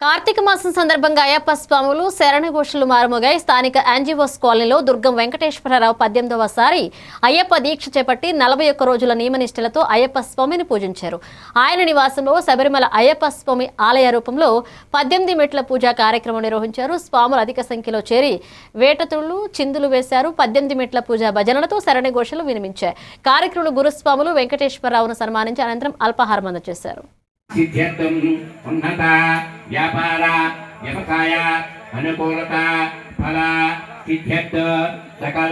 కార్తీక మాసం సందర్భంగా అయ్యప్ప స్వాములు శరణఘోషలు ఘోషలు స్థానిక యాంజీవోస్ కాలనీలో దుర్గం వెంకటేశ్వరరావు పద్దెనిమిదవ సారి అయ్యప్ప దీక్ష చేపట్టి నలభై ఒక్క రోజుల నియమనిష్టలతో అయ్యప్ప స్వామిని పూజించారు. ఆయన నివాసంలో శబరిమల అయ్యప్ప స్వామి ఆలయ రూపంలో పద్దెనిమిది మెట్ల పూజా కార్యక్రమం నిర్వహించారు. స్వాములు అధిక సంఖ్యలో చేరి వేటతుళ్ళు చిందులు వేశారు. పద్దెనిమిది మెట్ల పూజా భజనలతో శరణఘోషలు ఘోషలు కార్యక్రమంలో గురుస్వాములు వెంకటేశ్వరరావును సన్మానించి అనంతరం అల్పాహారం అందజేశారు. సిద్ధ్యర్థం ఉన్నత వ్యాపార వ్యవసాయ అనుకూలత ఫల సిద్ధ్యర్థ సకల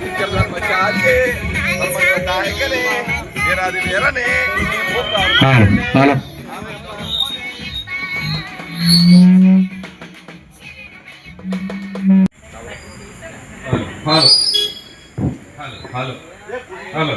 నిత్య బ్రహ్మచారి నాయకనే వీరాది వీరనే hello hello hello hello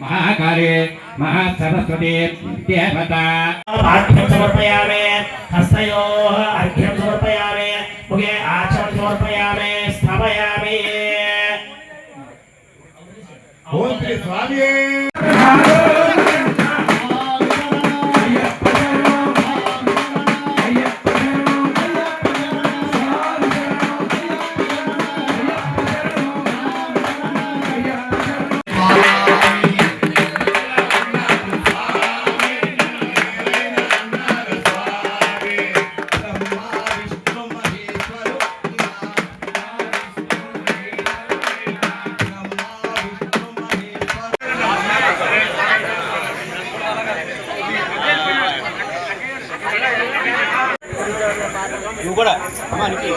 महाकाले Mahasaraswati देवता। अर्घ्यं समर्पयामि हस्तयोः अर्घ्यं समर्पयामि मुखे आचमं समर्पयामि स्थापयामि। ओम श्री स्वामी నువ్వు కూడా అమ్మా నీకు